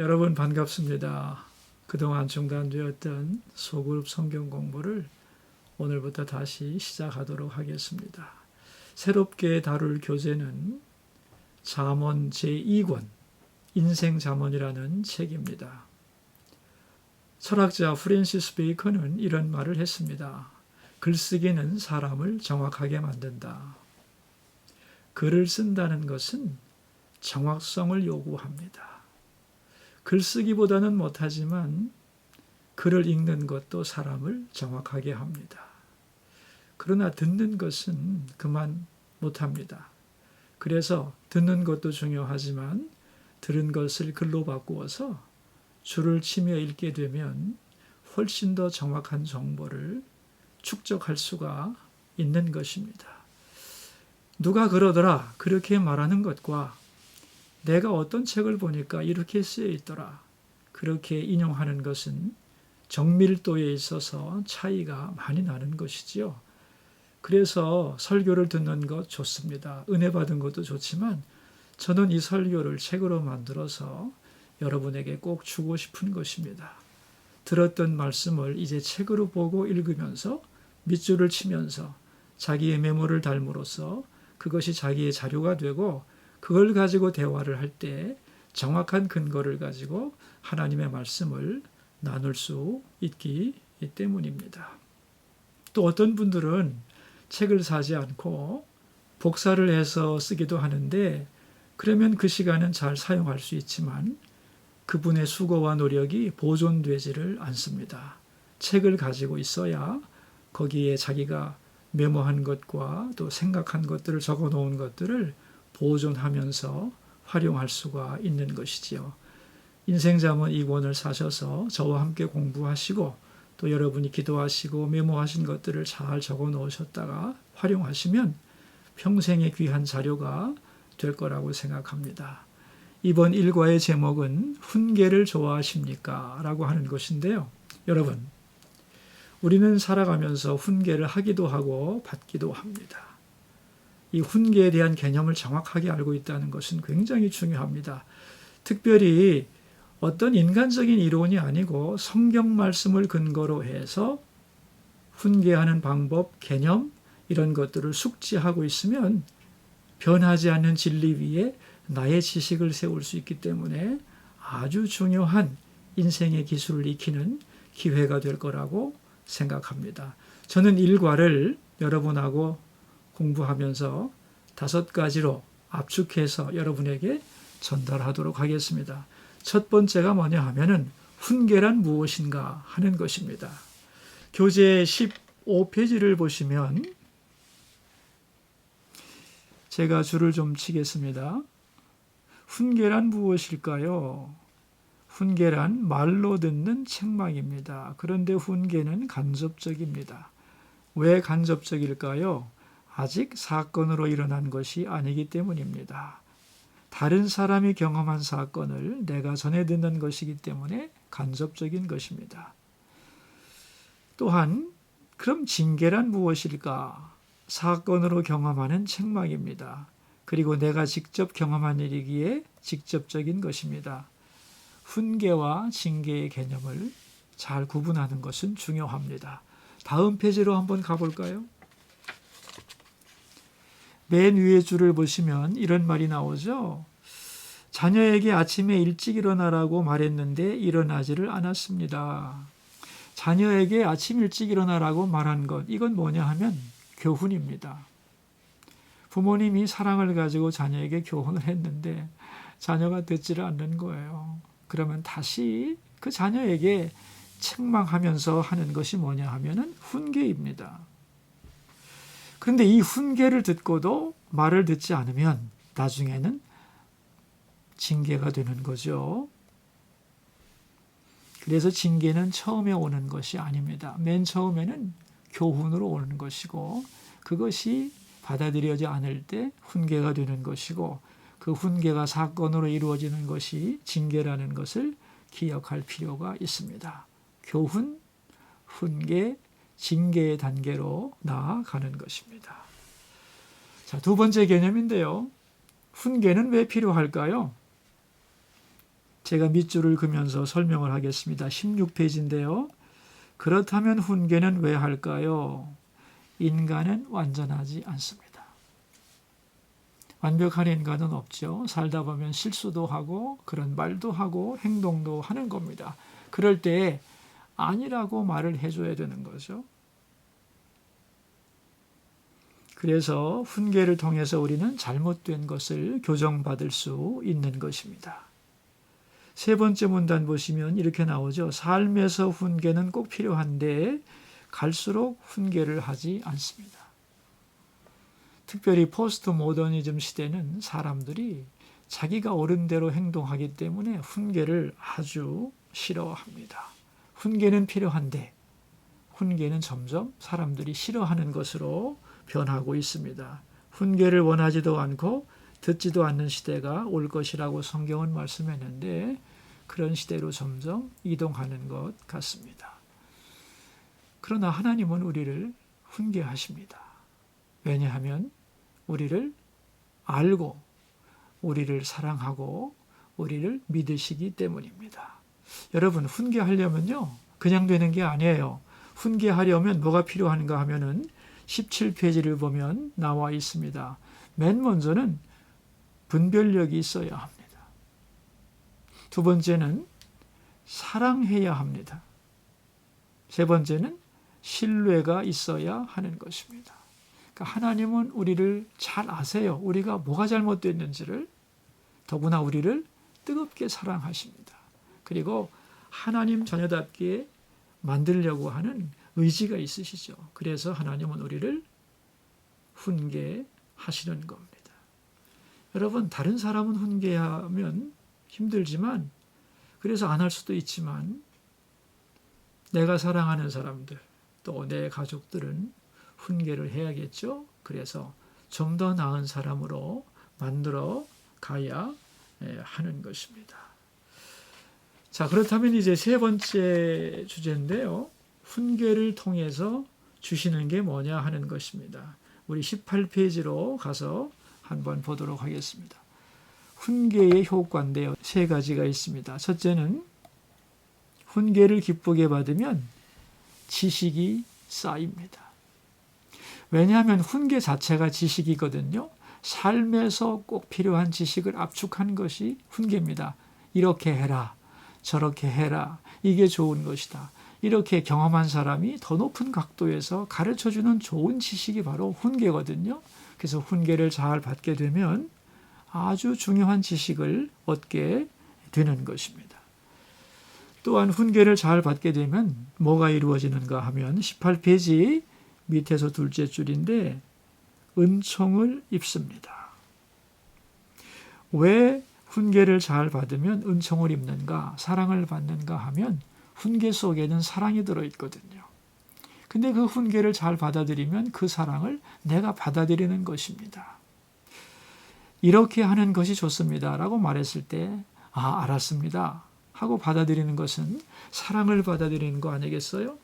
여러분 반갑습니다. 그동안 중단되었던 소그룹 성경 공부를 오늘부터 다시 시작하도록 하겠습니다. 새롭게 다룰 교재는 잠언 제2권 인생 잠언이라는 책입니다. 철학자 프랜시스 베이컨은 이런 말을 했습니다. 글쓰기는 사람을 정확하게 만든다. 글을 쓴다는 것은 정확성을 요구합니다. 글쓰기보다는 못하지만 글을 읽는 것도 사람을 정확하게 합니다. 그러나 듣는 것은 그만 못합니다. 그래서 듣는 것도 중요하지만 들은 것을 글로 바꾸어서 줄을 치며 읽게 되면 훨씬 더 정확한 정보를 축적할 수가 있는 것입니다. 누가 그러더라 그렇게 말하는 것과 내가 어떤 책을 보니까 이렇게 쓰여 있더라 그렇게 인용하는 것은 정밀도에 있어서 차이가 많이 나는 것이지요. 그래서 설교를 듣는 것 좋습니다. 은혜 받은 것도 좋지만 저는 이 설교를 책으로 만들어서 여러분에게 꼭 주고 싶은 것입니다. 들었던 말씀을 이제 책으로 보고 읽으면서 밑줄을 치면서 자기의 메모를 달므로써 그것이 자기의 자료가 되고 그걸 가지고 대화를 할 때 정확한 근거를 가지고 하나님의 말씀을 나눌 수 있기 때문입니다. 또 어떤 분들은 책을 사지 않고 복사를 해서 쓰기도 하는데 그러면 그 시간은 잘 사용할 수 있지만 그분의 수고와 노력이 보존되지를 않습니다. 책을 가지고 있어야 거기에 자기가 메모한 것과 또 생각한 것들을 적어 놓은 것들을 보존하면서 활용할 수가 있는 것이지요. 인생자문 이 권을 사셔서 저와 함께 공부하시고 또 여러분이 기도하시고 메모하신 것들을 잘 적어 놓으셨다가 활용하시면 평생의 귀한 자료가 될 거라고 생각합니다. 이번 일과의 제목은 훈계를 좋아하십니까? 라고 하는 것인데요. 여러분, 우리는 살아가면서 훈계를 하기도 하고 받기도 합니다. 이 훈계에 대한 개념을 정확하게 알고 있다는 것은 굉장히 중요합니다. 특별히 어떤 인간적인 이론이 아니고 성경 말씀을 근거로 해서 훈계하는 방법, 개념, 이런 것들을 숙지하고 있으면 변하지 않는 진리 위에 나의 지식을 세울 수 있기 때문에 아주 중요한 인생의 기술을 익히는 기회가 될 거라고 생각합니다. 저는 일과를 여러분하고 공부하면서 다섯 가지로 압축해서 여러분에게 전달하도록 하겠습니다. 첫 번째가 뭐냐 하면은 훈계란 무엇인가 하는 것입니다. 교재 15페이지를 보시면 제가 줄을 좀 치겠습니다. 훈계란 무엇일까요? 훈계란 말로 듣는 책망입니다. 그런데 훈계는 간접적입니다. 왜 간접적일까요? 아직 사건으로 일어난 것이 아니기 때문입니다. 다른 사람이 경험한 사건을 내가 전해 듣는 것이기 때문에 간접적인 것입니다. 또한 그럼 징계란 무엇일까? 사건으로 경험하는 책망입니다. 그리고 내가 직접 경험한 일이기에 직접적인 것입니다. 훈계와 징계의 개념을 잘 구분하는 것은 중요합니다. 다음 페이지로 한번 가볼까요? 맨 위에 줄을 보시면 이런 말이 나오죠. 자녀에게 아침에 일찍 일어나라고 말했는데 일어나지를 않았습니다. 자녀에게 아침 일찍 일어나라고 말한 것, 이건 뭐냐 하면 교훈입니다. 부모님이 사랑을 가지고 자녀에게 교훈을 했는데 자녀가 듣지를 않는 거예요. 그러면 다시 그 자녀에게 책망하면서 하는 것이 뭐냐 하면은 훈계입니다. 그런데 이 훈계를 듣고도 말을 듣지 않으면 나중에는 징계가 되는 거죠. 그래서 징계는 처음에 오는 것이 아닙니다. 맨 처음에는 교훈으로 오는 것이고 그것이 받아들여지 않을 때 훈계가 되는 것이고 그 훈계가 사건으로 이루어지는 것이 징계라는 것을 기억할 필요가 있습니다. 교훈, 훈계, 징계의 단계로 나아가는 것입니다. 자, 두 번째 개념인데요. 훈계는 왜 필요할까요? 제가 밑줄을 그면서 설명을 하겠습니다. 16페이지인데요. 그렇다면 훈계는 왜 할까요? 인간은 완전하지 않습니다. 완벽한 인간은 없죠. 살다 보면 실수도 하고 그런 말도 하고 행동도 하는 겁니다. 그럴 때 아니라고 말을 해줘야 되는 거죠. 그래서 훈계를 통해서 우리는 잘못된 것을 교정받을 수 있는 것입니다. 세 번째 문단 보시면 이렇게 나오죠. 삶에서 훈계는 꼭 필요한데 갈수록 훈계를 하지 않습니다. 특별히 포스트 모더니즘 시대는 사람들이 자기가 옳은 대로 행동하기 때문에 훈계를 아주 싫어합니다. 훈계는 필요한데 훈계는 점점 사람들이 싫어하는 것으로 변하고 있습니다. 훈계를 원하지도 않고 듣지도 않는 시대가 올 것이라고 성경은 말씀했는데 그런 시대로 점점 이동하는 것 같습니다. 그러나 하나님은 우리를 훈계하십니다. 왜냐하면 우리를 알고 우리를 사랑하고 우리를 믿으시기 때문입니다. 여러분 훈계하려면요 그냥 되는 게 아니에요. 훈계하려면 뭐가 필요한가 하면은 17페이지를 보면 나와 있습니다. 맨 먼저는 분별력이 있어야 합니다. 두 번째는 사랑해야 합니다. 세 번째는 신뢰가 있어야 하는 것입니다. 그러니까 하나님은 우리를 잘 아세요. 우리가 뭐가 잘못됐는지를 더구나 우리를 뜨겁게 사랑하십니다. 그리고 하나님 자녀답게 만들려고 하는 의지가 있으시죠. 그래서 하나님은 우리를 훈계하시는 겁니다. 여러분, 다른 사람은 훈계하면 힘들지만, 그래서 안 할 수도 있지만, 내가 사랑하는 사람들, 또 내 가족들은 훈계를 해야겠죠. 그래서 좀 더 나은 사람으로 만들어 가야 예, 하는 것입니다. 자, 그렇다면 이제 세 번째 주제인데요. 훈계를 통해서 주시는 게 뭐냐 하는 것입니다. 우리 18페이지로 가서 한번 보도록 하겠습니다. 훈계의 효과인데요. 세 가지가 있습니다. 첫째는 훈계를 기쁘게 받으면 지식이 쌓입니다. 왜냐하면 훈계 자체가 지식이거든요. 삶에서 꼭 필요한 지식을 압축한 것이 훈계입니다. 이렇게 해라. 저렇게 해라. 이게 좋은 것이다. 이렇게 경험한 사람이 더 높은 각도에서 가르쳐 주는 좋은 지식이 바로 훈계거든요. 그래서 훈계를 잘 받게 되면 아주 중요한 지식을 얻게 되는 것입니다. 또한 훈계를 잘 받게 되면 뭐가 이루어지는가 하면 18페이지 밑에서 둘째 줄인데 은총을 입습니다. 왜 훈계를 잘 받으면 은총을 입는가, 사랑을 받는가 하면 훈계 속에는 사랑이 들어 있거든요. 근데 그 훈계를 잘 받아들이면 그 사랑을 내가 받아들이는 것입니다. 이렇게 하는 것이 좋습니다. 라고 말했을 때, 아, 알았습니다. 하고 받아들이는 것은 사랑을 받아들이는 거 아니겠어요?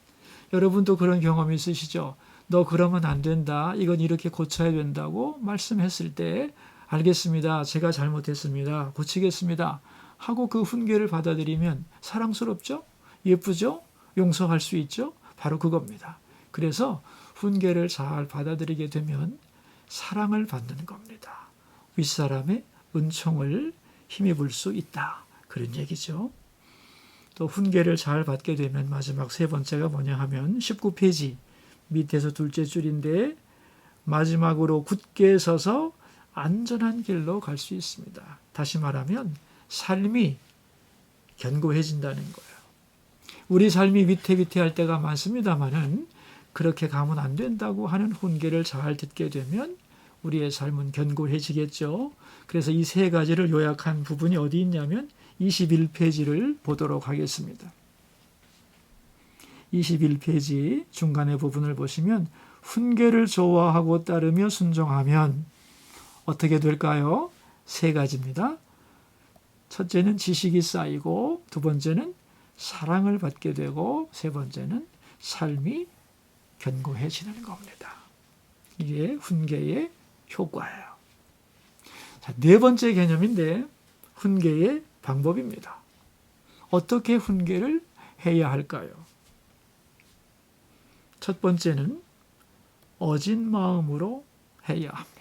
여러분도 그런 경험이 있으시죠? 너 그러면 안 된다. 이건 이렇게 고쳐야 된다고 말씀했을 때, 알겠습니다. 제가 잘못했습니다. 고치겠습니다. 하고 그 훈계를 받아들이면 사랑스럽죠? 예쁘죠? 용서할 수 있죠? 바로 그겁니다. 그래서 훈계를 잘 받아들이게 되면 사랑을 받는 겁니다. 윗사람의 은총을 힘입을 수 있다. 그런 얘기죠. 또 훈계를 잘 받게 되면 마지막 세 번째가 뭐냐 하면 19페이지 밑에서 둘째 줄인데 마지막으로 굳게 서서 안전한 길로 갈 수 있습니다. 다시 말하면 삶이 견고해진다는 거예요. 우리 삶이 위태위태할 때가 많습니다만은 그렇게 가면 안 된다고 하는 훈계를 잘 듣게 되면 우리의 삶은 견고해지겠죠. 그래서 이 세 가지를 요약한 부분이 어디 있냐면 21페이지를 보도록 하겠습니다. 21페이지 중간의 부분을 보시면 훈계를 좋아하고 따르며 순종하면 어떻게 될까요? 세 가지입니다. 첫째는 지식이 쌓이고 두 번째는 사랑을 받게 되고 세 번째는 삶이 견고해지는 겁니다. 이게 훈계의 효과예요. 자, 네 번째 개념인데 훈계의 방법입니다. 어떻게 훈계를 해야 할까요? 첫 번째는 어진 마음으로 해야 합니다.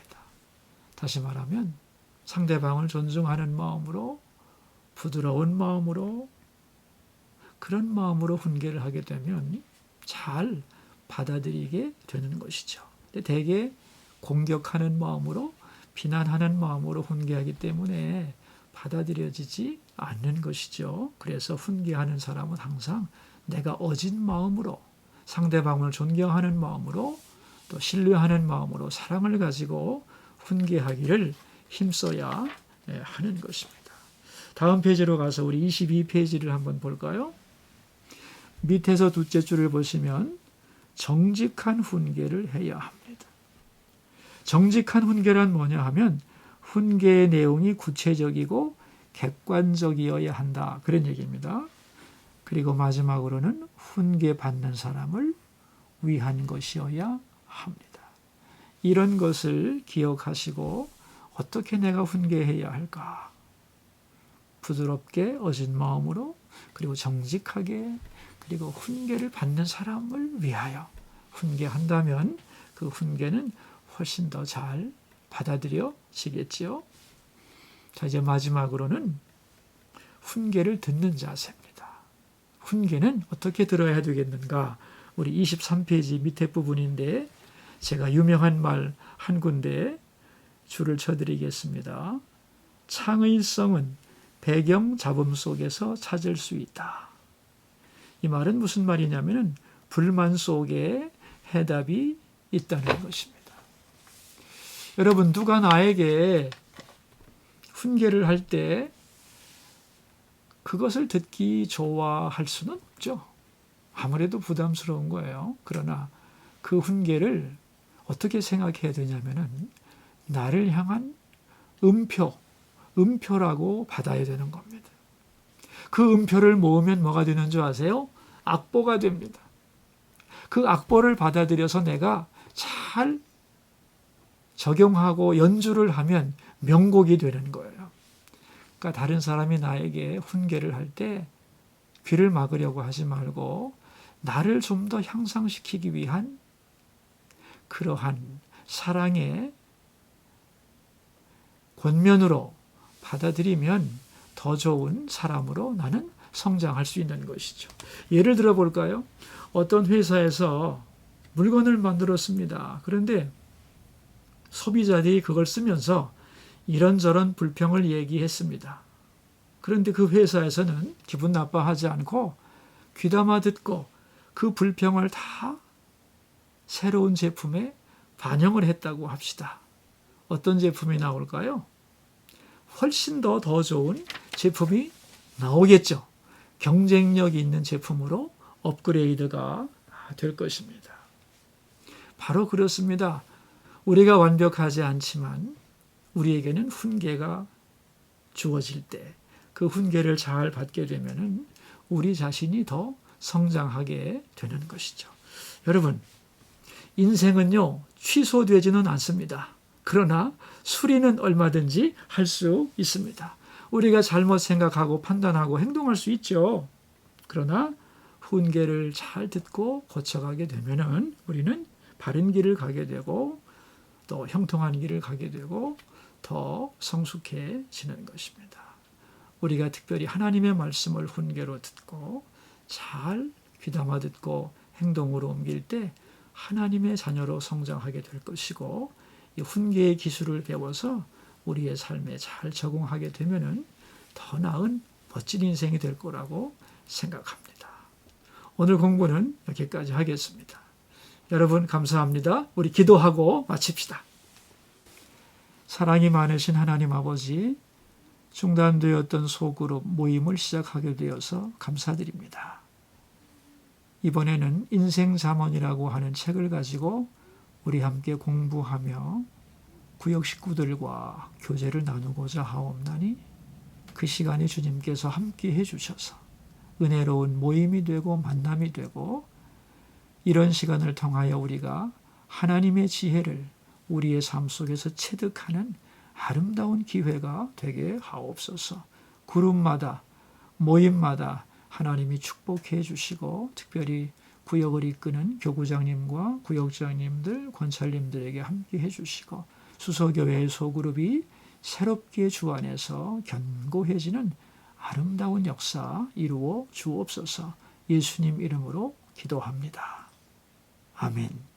다시 말하면 상대방을 존중하는 마음으로 부드러운 마음으로 그런 마음으로 훈계를 하게 되면 잘 받아들이게 되는 것이죠. 대개 공격하는 마음으로 비난하는 마음으로 훈계하기 때문에 받아들여지지 않는 것이죠. 그래서 훈계하는 사람은 항상 내가 어진 마음으로 상대방을 존경하는 마음으로 또 신뢰하는 마음으로 사랑을 가지고 훈계하기를 힘써야 예, 하는 것입니다. 다음 페이지로 가서 우리 22페이지를 한번 볼까요? 밑에서 둘째 줄을 보시면 정직한 훈계를 해야 합니다. 정직한 훈계란 뭐냐 하면 훈계의 내용이 구체적이고 객관적이어야 한다. 그런 얘기입니다. 그리고 마지막으로는 훈계 받는 사람을 위한 것이어야 합니다. 이런 것을 기억하시고 어떻게 내가 훈계해야 할까? 부드럽게 어진 마음으로 그리고 정직하게 그리고 훈계를 받는 사람을 위하여 훈계한다면 그 훈계는 훨씬 더 잘 받아들여지겠지요. 자, 이제 마지막으로는 훈계를 듣는 자세입니다. 훈계는 어떻게 들어야 되겠는가? 우리 23페이지 밑에 부분인데 제가 유명한 말 한 군데 줄을 쳐드리겠습니다. 창의성은 배경 잡음 속에서 찾을 수 있다. 이 말은 무슨 말이냐면은 불만 속에 해답이 있다는 것입니다. 여러분 누가 나에게 훈계를 할 때 그것을 듣기 좋아할 수는 없죠. 아무래도 부담스러운 거예요. 그러나 그 훈계를 어떻게 생각해야 되냐면은 나를 향한 음표, 음표라고 받아야 되는 겁니다. 그 음표를 모으면 뭐가 되는 줄 아세요? 악보가 됩니다. 그 악보를 받아들여서 내가 잘 적용하고 연주를 하면 명곡이 되는 거예요. 그러니까 다른 사람이 나에게 훈계를 할 때 귀를 막으려고 하지 말고 나를 좀 더 향상시키기 위한 그러한 사랑의 권면으로 받아들이면 더 좋은 사람으로 나는 성장할 수 있는 것이죠. 예를 들어 볼까요? 어떤 회사에서 물건을 만들었습니다. 그런데 소비자들이 그걸 쓰면서 이런저런 불평을 얘기했습니다. 그런데 그 회사에서는 기분 나빠하지 않고 귀담아 듣고 그 불평을 다 새로운 제품에 반영을 했다고 합시다. 어떤 제품이 나올까요? 훨씬 더 더 좋은 제품이 나오겠죠. 경쟁력 있는 제품으로 업그레이드가 될 것입니다. 바로 그렇습니다. 우리가 완벽하지 않지만 우리에게는 훈계가 주어질 때 그 훈계를 잘 받게 되면은 우리 자신이 더 성장하게 되는 것이죠. 여러분, 인생은요, 취소되지는 않습니다. 그러나 수리는 얼마든지 할 수 있습니다. 우리가 잘못 생각하고 판단하고 행동할 수 있죠. 그러나 훈계를 잘 듣고 고쳐가게 되면은 우리는 바른 길을 가게 되고 또 형통한 길을 가게 되고 더 성숙해지는 것입니다. 우리가 특별히 하나님의 말씀을 훈계로 듣고 잘 귀담아 듣고 행동으로 옮길 때 하나님의 자녀로 성장하게 될 것이고 이 훈계의 기술을 배워서 우리의 삶에 잘 적용하게 되면은 더 나은 멋진 인생이 될 거라고 생각합니다. 오늘 공부는 여기까지 하겠습니다. 여러분 감사합니다. 우리 기도하고 마칩시다. 사랑이 많으신 하나님 아버지, 중단되었던 소그룹 모임을 시작하게 되어서 감사드립니다. 이번에는 인생 잠언이라고 하는 책을 가지고 우리 함께 공부하며 구역 식구들과 교제를 나누고자 하옵나니 그 시간에 주님께서 함께 해주셔서 은혜로운 모임이 되고 만남이 되고 이런 시간을 통하여 우리가 하나님의 지혜를 우리의 삶 속에서 체득하는 아름다운 기회가 되게 하옵소서. 그룹마다 모임마다 하나님이 축복해 주시고 특별히 구역을 이끄는 교구장님과 구역장님들, 권찰님들에게 함께 해주시고 수서교회의 소그룹이 새롭게 주 안에서 견고해지는 아름다운 역사 이루어 주옵소서 예수님 이름으로 기도합니다. 아멘.